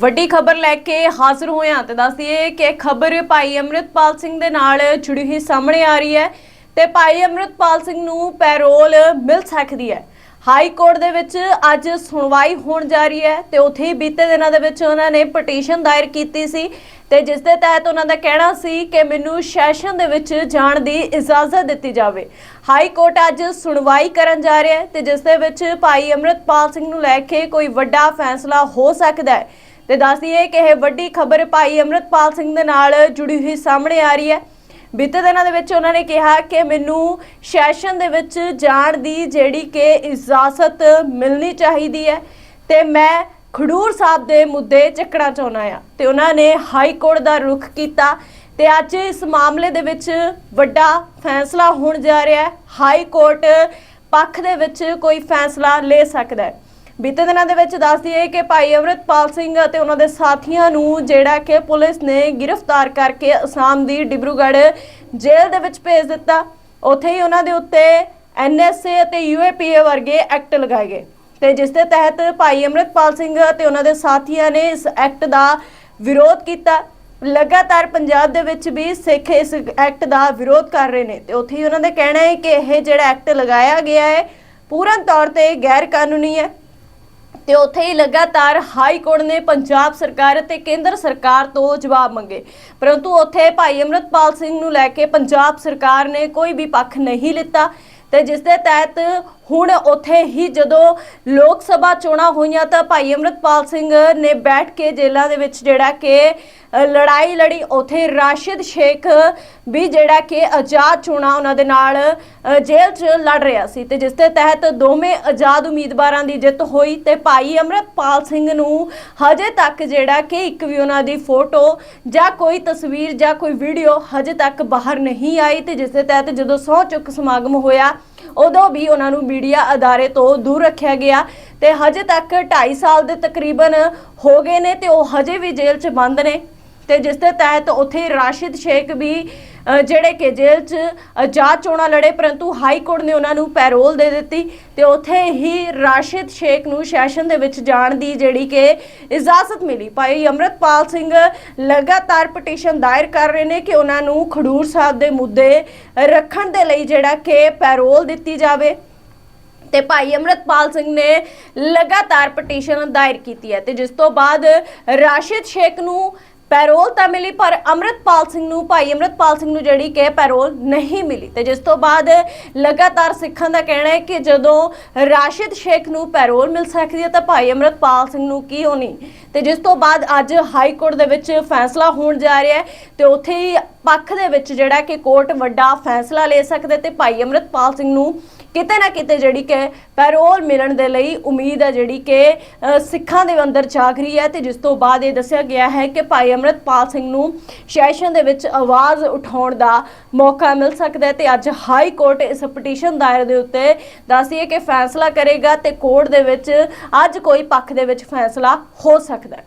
ਵੱਡੀ ਖਬਰ ਲੈ ਕੇ ਹਾਜ਼ਰ ਹੋਇਆ ਹਾਂ ਤੇ ਦੱਸ ਦਈਏ ਕਿ ਖਬਰ ਭਾਈ ਅੰਮ੍ਰਿਤਪਾਲ ਸਿੰਘ ਦੇ ਨਾਲ ਜੁੜੀ ਹੋਈ ਸਾਹਮਣੇ ਆ ਰਹੀ ਹੈ ਤੇ ਭਾਈ ਅੰਮ੍ਰਿਤਪਾਲ ਸਿੰਘ ਨੂੰ ਪੈਰੋਲ ਮਿਲ ਸਕਦੀ ਹੈ। ਹਾਈ ਕੋਰਟ ਦੇ ਵਿੱਚ ਅੱਜ ਸੁਣਵਾਈ ਹੋਣ ਜਾ ਰਹੀ ਹੈ ਤੇ ਉੱਥੇ ਹੀ ਬੀਤੇ ਦਿਨਾਂ ਦੇ ਵਿੱਚ ਉਹਨਾਂ ਨੇ ਪਟੀਸ਼ਨ ਦਾਇਰ ਕੀਤੀ ਸੀ ਤੇ ਜਿਸ ਦੇ ਤਹਿਤ ਉਹਨਾਂ ਦਾ ਕਹਿਣਾ ਸੀ ਕਿ ਮੈਨੂੰ ਸੈਸ਼ਨ ਦੇ ਵਿੱਚ ਜਾਣ ਦੀ ਇਜਾਜ਼ਤ ਦਿੱਤੀ ਜਾਵੇ। ਹਾਈ ਕੋਰਟ ਅੱਜ ਸੁਣਵਾਈ ਕਰਨ ਜਾ ਰਿਹਾ ਹੈ ਤੇ ਜਿਸ ਦੇ ਵਿੱਚ ਭਾਈ ਅੰਮ੍ਰਿਤਪਾਲ ਸਿੰਘ ਨੂੰ ਲੈ ਕੇ ਕੋਈ ਵੱਡਾ ਫੈਸਲਾ ਹੋ ਸਕਦਾ ਹੈ। ਤੇ ਦੱਸ ਦਈਏ ਕਿ ਇਹ ਵੱਡੀ ਖਬਰ ਭਾਈ ਅੰਮ੍ਰਿਤਪਾਲ ਸਿੰਘ ਦੇ ਨਾਲ ਜੁੜੀ ਹੋਈ ਸਾਹਮਣੇ ਆ ਰਹੀ ਹੈ। ਬੀਤੇ ਦਿਨਾਂ ਦੇ ਵਿੱਚ ਉਹਨਾਂ ਨੇ ਕਿਹਾ ਕਿ ਮੈਨੂੰ ਸੈਸ਼ਨ ਦੇ ਵਿੱਚ ਜਾਣ ਦੀ ਜਿਹੜੀ ਕਿ ਇਜਾਜ਼ਤ ਮਿਲਣੀ ਚਾਹੀਦੀ ਹੈ ਤੇ ਮੈਂ ਖਡੂਰ ਸਾਹਿਬ ਦੇ ਮੁੱਦੇ ਚੱਕਣਾ ਚਾਹੁੰਦਾ ਆ ਤੇ ਉਹਨਾਂ ਨੇ ਹਾਈ ਕੋਰਟ ਦਾ ਰੁਖ ਕੀਤਾ ਤੇ ਅੱਜ ਇਸ ਮਾਮਲੇ ਦੇ ਵਿੱਚ ਵੱਡਾ ਫੈਸਲਾ ਹੋਣ ਜਾ ਰਿਹਾ ਹੈ। ਹਾਈ ਕੋਰਟ ਪੱਖ ਦੇ ਵਿੱਚ ਕੋਈ ਫੈਸਲਾ ਲੈ ਸਕਦਾ ਹੈ। ਬੀਤੇ ਦਿਨਾਂ ਦੇ ਵਿੱਚ ਦੱਸ ਦਈਏ ਕਿ ਭਾਈ ਅਮਰਿਤਪਾਲ ਸਿੰਘ ਅਤੇ ਉਹਨਾਂ ਦੇ ਸਾਥੀਆਂ ਨੂੰ ਜਿਹੜਾ ਕਿ ਪੁਲਿਸ ਨੇ ਗ੍ਰਿਫਤਾਰ ਕਰਕੇ ਅਸਾਮ ਦੀ ਡਿਬਰੂਗੜ੍ਹ ਜੇਲ੍ਹ ਦੇ ਵਿੱਚ ਭੇਜ ਦਿੱਤਾ। ਉੱਥੇ ਹੀ ਉਹਨਾਂ ਦੇ ਉੱਤੇ ਐਨਐਸਏ ਅਤੇ ਯੂਏਪੀਏ ਵਰਗੇ ਐਕਟ ਲਗਾਏ ਗਏ ਤੇ ਜਿਸ ਦੇ ਤਹਿਤ ਭਾਈ ਅਮਰਿਤਪਾਲ ਸਿੰਘ ਅਤੇ ਉਹਨਾਂ ਦੇ ਸਾਥੀਆਂ ਨੇ ਇਸ ਐਕਟ ਦਾ ਵਿਰੋਧ ਕੀਤਾ। ਲਗਾਤਾਰ ਪੰਜਾਬ ਦੇ ਵਿੱਚ ਵੀ ਸਿੱਖ ਇਸ ਐਕਟ ਦਾ ਵਿਰੋਧ ਕਰ ਰਹੇ ਨੇ ਤੇ ਉੱਥੇ ਹੀ ਉਹਨਾਂ ਦਾ ਕਹਿਣਾ ਹੈ ਕਿ ਇਹ ਜਿਹੜਾ ਐਕਟ ਲਗਾਇਆ ਗਿਆ ਹੈ, ਪੂਰਨ ਤੌਰ ਤੇ ਗੈਰ ਕਾਨੂੰਨੀ ਹੈ। ਤੇ ਉੱਥੇ ਹੀ ਲਗਾਤਾਰ ਹਾਈ ਕੋਰਟ ਨੇ ਪੰਜਾਬ ਸਰਕਾਰ ਅਤੇ ਕੇਂਦਰ ਸਰਕਾਰ ਤੋਂ ਜਵਾਬ ਮੰਗੇ। ਪਰੰਤੂ ਉੱਥੇ ਭਾਈ ਅਮਰਤਪਾਲ ਸਿੰਘ ਨੂੰ ਲੈ ਕੇ ਪੰਜਾਬ ਸਰਕਾਰ ਨੇ ਕੋਈ ਵੀ ਪੱਖ ਨਹੀਂ ਲਿੱਤਾ ਤੇ ਜਿਸ ਦੇ ਤਹਿਤ ਹੁਣ ਉੱਥੇ ਹੀ ਜਦੋਂ ਲੋਕ ਸਭਾ ਚੋਣਾਂ ਹੋਈਆਂ ਤਾਂ ਭਾਈ ਅਮਰਤਪਾਲ ਸਿੰਘ ਨੇ ਬੈਠ ਕੇ ਜੇਲ੍ਹਾਂ ਦੇ ਵਿੱਚ ਜਿਹੜਾ ਕਿ ਲੜਾਈ ਲੜੀ। ਉੱਥੇ ਰਾਸ਼ਿਦ ਸ਼ੇਖ ਵੀ ਜਿਹੜਾ ਕਿ ਆਜ਼ਾਦ ਚੋਣਾਂ ਉਹਨਾਂ ਦੇ ਨਾਲ ਜੇਲ੍ਹ 'ਚ ਲੜ ਰਿਹਾ ਸੀ ਤੇ ਜਿਸ ਦੇ ਤਹਿਤ ਦੋਵੇਂ ਆਜ਼ਾਦ ਉਮੀਦਵਾਰਾਂ ਦੀ ਜਿੱਤ ਹੋਈ ਤੇ ਭਾਈ ਅਮਰਤਪਾਲ ਸਿੰਘ ਨੂੰ ਹਜੇ ਤੱਕ ਜਿਹੜਾ ਕਿ ਇੱਕ ਵੀ ਉਹਨਾਂ ਦੀ ਫੋਟੋ ਜਾਂ ਕੋਈ ਤਸਵੀਰ ਜਾਂ ਕੋਈ ਵੀਡੀਓ ਹਜੇ ਤੱਕ ਬਾਹਰ ਨਹੀਂ ਆਈ ਤੇ ਜਿਸ ਦੇ ਤਹਿਤ ਜਦੋਂ ਸਹੁੰ ਚੁੱਕ ਸਮਾਗਮ ਹੋਇਆ ਉਦੋਂ ਵੀ ਉਹਨਾਂ ਨੂੰ ਮੀਡੀਆ ਅਦਾਰੇ ਤੋਂ ਦੂਰ ਰੱਖਿਆ ਗਿਆ ਤੇ ਹਜੇ ਤੱਕ 2.5 ਸਾਲ ਦੇ ਤਕਰੀਬਨ ਹੋ ਗਏ ਨੇ ਤੇ ਉਹ ਹਜੇ ਵੀ ਜੇਲ੍ਹ 'ਚ ਬੰਦ ਨੇ। ਤੇ ਜਿਸ ਦੇ ਤਹਿਤ ਉੱਥੇ ਰਾਸ਼ਿਦ ਸ਼ੇਖ ਵੀ ਜਿਹੜੇ ਕਿ ਜੇਲ੍ਹ 'ਚ ਆਜ਼ਾਦ ਚੋਣਾਂ ਲੜੇ, ਪਰੰਤੂ ਹਾਈ ਕੋਰਟ ਨੇ ਉਹਨਾਂ ਨੂੰ ਪੈਰੋਲ ਦੇ ਦਿੱਤੀ ਤੇ ਉੱਥੇ ਹੀ ਰਾਸ਼ਿਦ ਸ਼ੇਖ ਨੂੰ ਸੈਸ਼ਨ ਦੇ ਵਿੱਚ ਜਾਣ ਦੀ ਜਿਹੜੀ ਕਿ ਇਜਾਜ਼ਤ ਮਿਲੀ। ਭਾਈ ਅਮਰਤਪਾਲ ਸਿੰਘ ਲਗਾਤਾਰ ਪਟੀਸ਼ਨ ਦਾਇਰ ਕਰ ਰਹੇ ਨੇ ਕਿ ਉਹਨਾਂ ਨੂੰ ਖਡੂਰ ਸਾਹਿਬ ਦੇ ਮੁੱਦੇ ਰੱਖਣ ਦੇ ਲਈ ਜਿਹੜਾ ਕਿ ਪੈਰੋਲ ਦਿੱਤੀ ਜਾਵੇ। ਤੇ ਭਾਈ ਅਮਰਤਪਾਲ ਸਿੰਘ ਨੇ ਲਗਾਤਾਰ ਪਟੀਸ਼ਨ ਦਾਇਰ ਕੀਤੀ ਹੈ ਤੇ ਜਿਸ ਤੋਂ ਬਾਅਦ ਰਾਸ਼ਿਦ ਸ਼ੇਖ ਨੂੰ ਪੈਰੋਲ ਤਾਂ ਮਿਲੀ, ਪਰ ਅਮਰਤਪਾਲ ਸਿੰਘ ਨੂੰ ਭਾਈ ਅਮਰਤਪਾਲ ਸਿੰਘ ਨੂੰ ਜਿਹੜੀ ਕਿ ਪੈਰੋਲ ਨਹੀਂ ਮਿਲੀ। ਤੇ ਜਿਸ ਤੋਂ ਬਾਅਦ ਲਗਾਤਾਰ ਸਿੱਖਾਂ ਦਾ ਕਹਿਣਾ ਹੈ ਕਿ ਜਦੋਂ ਰਾਸ਼ਿਦ ਸ਼ੇਖ ਨੂੰ ਪੈਰੋਲ ਮਿਲ ਸਕਦੀ ਹੈ ਤਾਂ ਭਾਈ ਅਮਰਤਪਾਲ ਸਿੰਘ ਨੂੰ ਕੀ ਹੋਣੀ ਤੇ ਜਿਸ ਤੋਂ ਬਾਅਦ ਅੱਜ ਹਾਈ ਕੋਰਟ ਦੇ ਵਿੱਚ ਫੈਸਲਾ ਹੋਣ ਜਾ ਰਿਹਾ ਹੈ ਤੇ ਉੱਥੇ ਹੀ ਪੱਖ ਦੇ ਵਿੱਚ ਜਿਹੜਾ ਕਿ ਕੋਰਟ ਵੱਡਾ ਫੈਸਲਾ ਲੈ ਸਕਦਾ ਤੇ ਭਾਈ ਅਮਰਤਪਾਲ ਸਿੰਘ ਨੂੰ ਕਿਤੇ ਨਾ ਕਿਤੇ ਜਿਹੜੀ ਕਿ ਪੈਰੋਲ ਮਿਲਣ ਦੇ ਲਈ ਉਮੀਦ ਹੈ ਜਿਹੜੀ ਕਿ ਸਿੱਖਾਂ ਦੇ ਅੰਦਰ ਜਾਗ ਰਹੀ ਹੈ ਤੇ ਜਿਸ ਤੋਂ ਬਾਅਦ ਇਹ ਦੱਸਿਆ ਗਿਆ ਹੈ ਕਿ ਭਾਈ ਅਮਰਤਪਾਲ ਸਿੰਘ ਨੂੰ ਸੈਸ਼ਨ ਦੇ ਵਿੱਚ ਆਵਾਜ਼ ਉਠਾਉਣ ਦਾ ਮੌਕਾ ਮਿਲ ਸਕਦਾ ਹੈ ਤੇ ਅੱਜ ਹਾਈ ਕੋਰਟ ਇਸ ਪਟੀਸ਼ਨ ਦਾਇਰ ਦੇ ਉੱਤੇ ਦੱਸਦੀ ਹੈ ਕਿ ਫੈਸਲਾ ਕਰੇਗਾ ਤੇ ਕੋਰਟ ਦੇ ਵਿੱਚ ਅੱਜ ਕੋਈ ਪੱਖ ਦੇ ਵਿੱਚ ਫੈਸਲਾ ਹੋ ਸਕਦਾ ਹੈ।